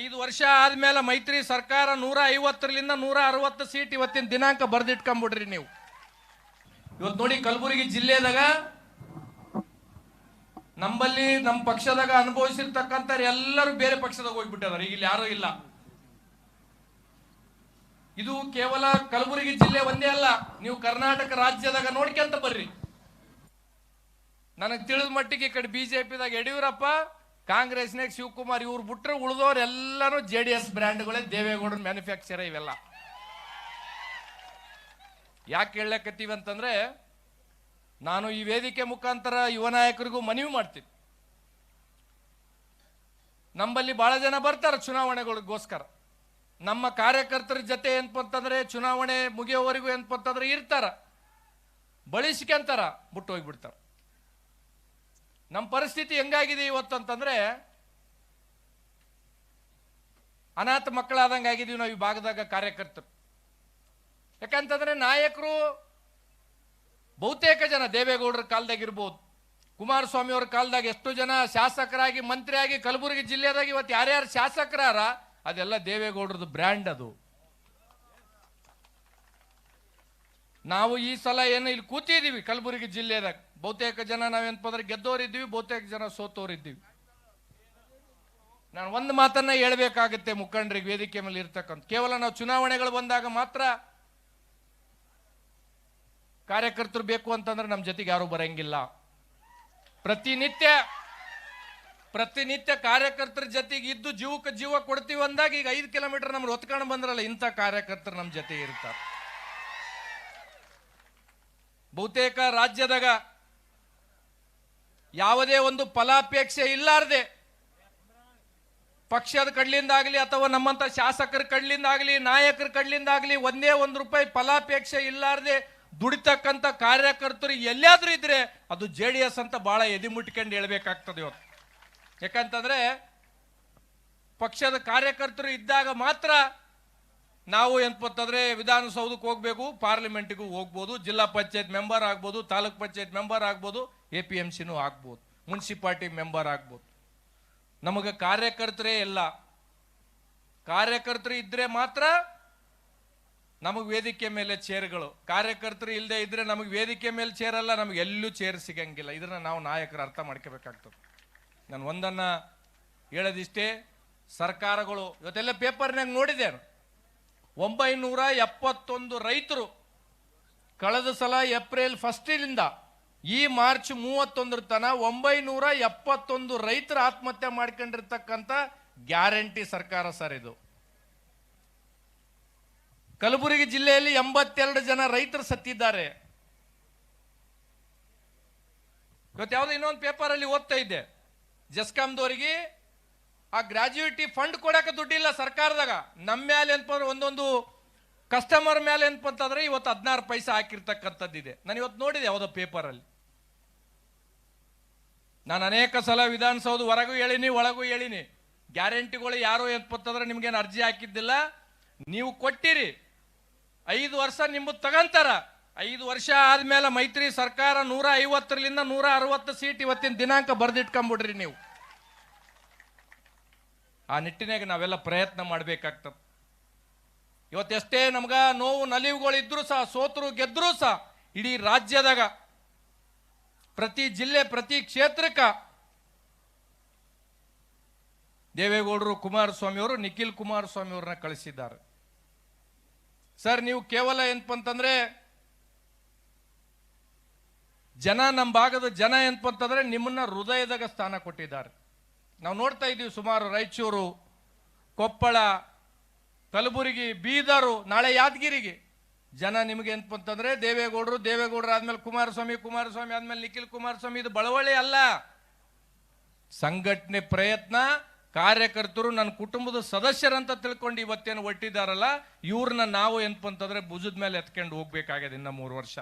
ಐದು ವರ್ಷ ಆದ್ಮೇಲೆ ಮೈತ್ರಿ ಸರ್ಕಾರ ನೂರ ಐವತ್ತರಿಂದ ನೂರ ಅರವತ್ತು ಸೀಟ್ ಇವತ್ತಿನ ದಿನಾಂಕ ಬರ್ದಿಟ್ಕೊಂಬಿಡ್ರಿ ನೀವು. ಇವತ್ತು ನೋಡಿ ಕಲಬುರಗಿ ಜಿಲ್ಲೆದಾಗ ನಂಬಲ್ಲಿ ನಮ್ಮ ಪಕ್ಷದಾಗ ಅನುಭವಿಸಿರ್ತಕ್ಕಂಥ ಎಲ್ಲರೂ ಬೇರೆ ಪಕ್ಷದಾಗ ಹೋಗ್ಬಿಟ್ಟಿದಾರೆ. ಈಗ ಇಲ್ಲಿ ಯಾರೂ ಇಲ್ಲ. ಇದು ಕೇವಲ ಕಲಬುರಗಿ ಜಿಲ್ಲೆ ಒಂದೇ ಅಲ್ಲ, ನೀವು ಕರ್ನಾಟಕ ರಾಜ್ಯದಾಗ ನೋಡ್ಕೊಂತ ಬರ್ರಿ. ನನಗೆ ತಿಳಿದ ಮಟ್ಟಿಗೆ ಈ ಕಡೆ ಬಿಜೆಪಿದಾಗ ಯಡಿಯೂರಪ್ಪ ಕಾಂಗ್ರೆಸ್ನಾಗ ಶಿವಕುಮಾರ್ ಇವ್ರು ಬಿಟ್ರೆ ಉಳಿದವರೆಲ್ಲರೂ ಜೆ ಡಿ ಎಸ್ ಬ್ರ್ಯಾಂಡ್ಗಳೇ ದೇವೇಗೌಡರ ಮ್ಯಾನುಫ್ಯಾಕ್ಚರ್ ಇವೆಲ್ಲ. ಯಾಕೆ ಹೇಳಕತ್ತೀವಿ ಅಂತಂದ್ರೆ ನಾನು ಈ ವೇದಿಕೆ ಮುಖಾಂತರ ಯುವ ನಾಯಕರಿಗೂ ಮನವಿ ಮಾಡ್ತೀನಿ. ನಮ್ಮಲ್ಲಿ ಬಹಳ ಜನ ಬರ್ತಾರೆ ಚುನಾವಣೆಗಳಿಗೋಸ್ಕರ. ನಮ್ಮ ಕಾರ್ಯಕರ್ತರ ಜೊತೆ ಏನಪ್ಪ ಅಂತಂದ್ರೆ ಚುನಾವಣೆ ಮುಗಿಯೋವರೆಗೂ ಏನಪ್ಪ ಅಂತಂದ್ರೆ ಇರ್ತಾರ. ಬಳಸ್ಕೊಂತಾರ ಬಿಟ್ಟು ಹೋಗ್ಬಿಡ್ತಾರ ನಮ್ಮ ಪರಿಸ್ಥಿತಿ ಹೆಂಗಾಗಿದೆ ಇವತ್ತು ಅಂತಂದರೆ ಅನಾಥ ಮಕ್ಕಳಾದಂಗೆ ಆಗಿದ್ದೀವಿ ನಾವು ಈ ಭಾಗದಾಗ ಕಾರ್ಯಕರ್ತರು. ಯಾಕಂತಂದರೆ ನಾಯಕರು ಬಹುತೇಕ ಜನ ದೇವೇಗೌಡರ ಕಾಲದಾಗಿರ್ಬೋದು ಕುಮಾರಸ್ವಾಮಿ ಅವ್ರ ಕಾಲದಾಗ ಎಷ್ಟು ಜನ ಶಾಸಕರಾಗಿ, ಮಂತ್ರಿಯಾಗಿ ಕಲಬುರಗಿ ಜಿಲ್ಲೆದಾಗ ಇವತ್ತು ಯಾರ್ಯಾರು ಶಾಸಕರಾರ, ಅದೆಲ್ಲ ದೇವೇಗೌಡರದು ಬ್ರ್ಯಾಂಡ್ ಅದು. ನಾವು ಈ ಸಲ ಏನು ಇಲ್ಲಿ ಕೂತಿದ್ದೀವಿ ಕಲಬುರಗಿ ಜಿಲ್ಲೆದಾಗ. ಬಹುತೇಕ ಜನ ನಾವೇನಪ್ಪ ಅಂದ್ರೆ ಗೆದ್ದೋರಿದ್ದೀವಿ ಬಹುತೇಕ ಜನ ಸೋತೋರಿದ್ದೀವಿ ನಾನು ಒಂದು ಮಾತನ್ನ ಹೇಳಬೇಕಾಗುತ್ತೆ ಮುಖಂಡರಿಗೆ ವೇದಿಕೆ ಮೇಲೆ ಇರ್ತಕ್ಕಂಥ. ಕೇವಲ ನಾವು ಚುನಾವಣೆಗಳು ಬಂದಾಗ ಮಾತ್ರ ಕಾರ್ಯಕರ್ತರು ಬೇಕು ಅಂತಂದ್ರೆ ನಮ್ಮ ಜೊತೆಗೆ ಯಾರು ಬರಂಗಿಲ್ಲ. ಪ್ರತಿನಿತ್ಯ ಪ್ರತಿನಿತ್ಯ ಕಾರ್ಯಕರ್ತರ ಜೊತೆಗೆ ಇದ್ದು ಜೀವಕ್ಕೆ ಜೀವ ಕೊಡ್ತೀವಿ ಅಂದಾಗ ಈಗ ಐದು ಕಿಲೋಮೀಟರ್ ನಮ್ಗೆ ಹೊತ್ಕೊಂಡು ಬಂದ್ರಲ್ಲ ಇಂಥ ಕಾರ್ಯಕರ್ತರು ನಮ್ಮ ಜೊತೆ ಇರ್ತಾರೆ. ಬಹುತೇಕ ರಾಜ್ಯದಾಗ ಯಾವುದೇ ಒಂದು ಫಲಾಪೇಕ್ಷೆ ಇಲ್ಲಾರ್ದೆ ಪಕ್ಷದ ಕಡ್ಲಿಂದಾಗಲಿ ಅಥವಾ ನಮ್ಮಂತ ಶಾಸಕರ ಕಡ್ಲಿಂದಾಗಲಿ, ನಾಯಕರ ಕಡ್ಲಿಂದಾಗಲಿ ಒಂದೇ ಒಂದು ರೂಪಾಯಿ ಫಲಾಪೇಕ್ಷೆ ಇಲ್ಲಾರ್ದೆ ದುಡಿತಕ್ಕಂಥ ಕಾರ್ಯಕರ್ತರು ಎಲ್ಲಾದ್ರೂ ಇದ್ರೆ ಅದು ಜೆ ಡಿ ಎಸ್ ಅಂತ ಭಾಳ ಎದೆ ಮುಟ್ಕೊಂಡು ಹೇಳ್ಬೇಕಾಗ್ತದೆ ಇವತ್ತು. ಯಾಕಂತಂದ್ರೆ ಪಕ್ಷದ ಕಾರ್ಯಕರ್ತರು ಇದ್ದಾಗ ಮಾತ್ರ ನಾವು ಏನಪ್ಪಂತಂದ್ರೆ ವಿಧಾನಸೌಧಕ್ಕೆ ಹೋಗ್ಬೇಕು, ಪಾರ್ಲಿಮೆಂಟ್ಗೂ ಹೋಗ್ಬೋದು, ಜಿಲ್ಲಾ ಪಂಚಾಯತ್ ಮೆಂಬರ್ ಆಗ್ಬೋದು, ತಾಲೂಕ್ ಪಂಚಾಯತ್ ಮೆಂಬರ್ ಆಗ್ಬೋದು ಎ ಪಿ ಎಂ ಸಿನೂ ಆಗ್ಬೋದು, ಮುನ್ಸಿಪಾಲ್ಟಿ ಮೆಂಬರ್ ಆಗ್ಬೋದು. ನಮಗೆ ಕಾರ್ಯಕರ್ತರೇ ಇಲ್ಲ. ಕಾರ್ಯಕರ್ತರು ಇದ್ರೆ ಮಾತ್ರ ನಮಗೆ ವೇದಿಕೆ ಮೇಲೆ ಚೇರ್ಗಳು. ಕಾರ್ಯಕರ್ತರು ಇಲ್ಲದೆ ಇದ್ರೆ ನಮಗೆ ವೇದಿಕೆ ಮೇಲೆ ಚೇರಲ್ಲ, ನಮಗೆ ಎಲ್ಲೂ ಚೇರ್ ಸಿಗಂಗಿಲ್ಲ. ಇದನ್ನ ನಾವು ನಾಯಕರು ಅರ್ಥ ಮಾಡ್ಕೋಬೇಕಾಗ್ತದೆ. ನಾನು ಒಂದನ್ನ ಹೇಳೋದಿಷ್ಟೇ, ಸರ್ಕಾರಗಳು, ಇವತ್ತೆಲ್ಲ ಪೇಪರ್ನಾಗ ನೋಡಿದೆ ಒಂಬೈನೂರ ಎಪ್ಪತ್ತೊಂದು ರೈತರು ಕಳೆದ ಸಲ ಏಪ್ರಿಲ್ ಫಸ್ಟಿನಿಂದ ಈ ಮಾರ್ಚ್ ಮೂವತ್ತೊಂದರ ತನ ಒಂಬೈನೂರ ಎಪ್ಪತ್ತೊಂದು ರೈತರು ಆತ್ಮಹತ್ಯೆ ಮಾಡ್ಕೊಂಡಿರ್ತಕ್ಕಂಥ ಗ್ಯಾರಂಟಿ ಸರ್ಕಾರ ಸರ್ ಇದು. ಕಲಬುರಗಿ ಜಿಲ್ಲೆಯಲ್ಲಿ ಎಂಬತ್ತೆರಡು ಜನ ರೈತರು ಸತ್ತಿದ್ದಾರೆ. ಇವತ್ತು ಯಾವುದೋ ಇನ್ನೊಂದು ಪೇಪರಲ್ಲಿ ಓದ್ತಾ ಇದ್ದೆ. ಜಸ್ಕಾಮ್ದವರಿಗೆ ಆ ಗ್ರಾಜ್ಯುಯಿಟಿ ಫಂಡ್ ಕೊಡಕ್ಕೆ ದುಡ್ಡಿಲ್ಲ ಸರ್ಕಾರದಾಗ. ನಮ್ಮ ಮೇಲೆ ಏನಪ್ಪ ಒಂದೊಂದು ಕಸ್ಟಮರ್ ಮೇಲೆ ಏನಪ್ಪ ಅಂತಂದ್ರೆ ಇವತ್ತು ಹದಿನಾರು ಪೈಸೆ ಹಾಕಿರ್ತಕ್ಕಂಥದ್ದಿದೆ. ನಾನು ಇವತ್ತು ನೋಡಿದೆ ಯಾವುದೋ ಪೇಪರಲ್ಲಿ ನಾನು ಅನೇಕ ಸಲ ವಿಧಾನಸೌಧ ಹೊರಗೂ ಹೇಳಿನಿ, ಒಳಗೂ ಹೇಳಿನಿ. ಗ್ಯಾರಂಟಿಗಳು ಯಾರು ಏನಪ್ಪ ಅಂತಂದ್ರೆ ನಿಮ್ಗೇನು ಅರ್ಜಿ ಹಾಕಿದ್ದಿಲ್ಲ. ನೀವು ಕೊಟ್ಟಿರಿ. ಐದು ವರ್ಷ ನಿಮ್ಮ ತಗಂತಾರ. ಐದು ವರ್ಷ ಆದ್ಮೇಲೆ ಮೈತ್ರಿ ಸರ್ಕಾರ ನೂರ ಐವತ್ತರಿಂದ ನೂರ ಅರವತ್ತು ಸೀಟ್ ಇವತ್ತಿನ ದಿನಾಂಕ ಬರೆದಿಟ್ಕೊಂಬಿಡ್ರಿ ನೀವು. ಆ ನಿಟ್ಟಿನಾಗ ನಾವೆಲ್ಲ ಪ್ರಯತ್ನ ಮಾಡ್ಬೇಕಾಗ್ತದೆ. ಇವತ್ತೆಷ್ಟೇ ನಮ್ಗೆ ನೋವು ನಲಿವುಗಳು ಇದ್ರು ಸಹ, ಸೋತರು ಗೆದ್ದರೂ ಸಹ, ಇಡೀ ರಾಜ್ಯದಾಗ, ಪ್ರತಿ ಜಿಲ್ಲೆ, ಪ್ರತಿ ಕ್ಷೇತ್ರಕ್ಕೆ ದೇವೇಗೌಡರು, ಕುಮಾರಸ್ವಾಮಿಯವರು, ನಿಖಿಲ್ ಕುಮಾರಸ್ವಾಮಿಯವ್ರನ್ನ ಕಳಿಸಿದ್ದಾರೆ. ಸರ್, ನೀವು ಕೇವಲ ಏನಪ್ಪ ಅಂತಂದ್ರೆ ಜನ ನಮ್ಮ ಭಾಗದ ಜನ ಏನಪ್ಪ ಅಂತಂದ್ರೆ ನಿಮ್ಮನ್ನ ಹೃದಯದಾಗ ಸ್ಥಾನ ಕೊಟ್ಟಿದ್ದಾರೆ. ನಾವು ನೋಡ್ತಾ ಇದ್ದೀವಿ ಸುಮಾರು ರಾಯಚೂರು, ಕೊಪ್ಪಳ, ಕಲಬುರಗಿ, ಬೀದರು, ನಾಳೆ ಯಾದಗಿರಿಗೆ. ಜನ ನಿಮಗೆ ಎಂತ ಅಂತಂದ್ರೆ ದೇವೇಗೌಡರು ದೇವೇಗೌಡರು ಆದ್ಮೇಲೆ ಕುಮಾರಸ್ವಾಮಿ ಕುಮಾರಸ್ವಾಮಿ ಆದ್ಮೇಲೆ ನಿಖಿಲ್ ಕುಮಾರಸ್ವಾಮಿ, ಇದು ಬಳವಳಿ ಅಲ್ಲ. ಸಂಘಟನೆ ಪ್ರಯತ್ನ, ಕಾರ್ಯಕರ್ತರು ನನ್ನ ಕುಟುಂಬದ ಸದಸ್ಯರಂತ ತಿಳ್ಕೊಂಡು ಇವತ್ತೇನು ಒಟ್ಟಿದಾರಲ್ಲ, ಇವ್ರನ್ನ ನಾವು ಏನಪ್ಪ ಅಂತಂದ್ರೆ ಭುಜದ ಮೇಲೆ ಎತ್ಕೊಂಡು ಹೋಗ್ಬೇಕಾಗ್ಯದ ಇನ್ನ ಮೂರು ವರ್ಷ.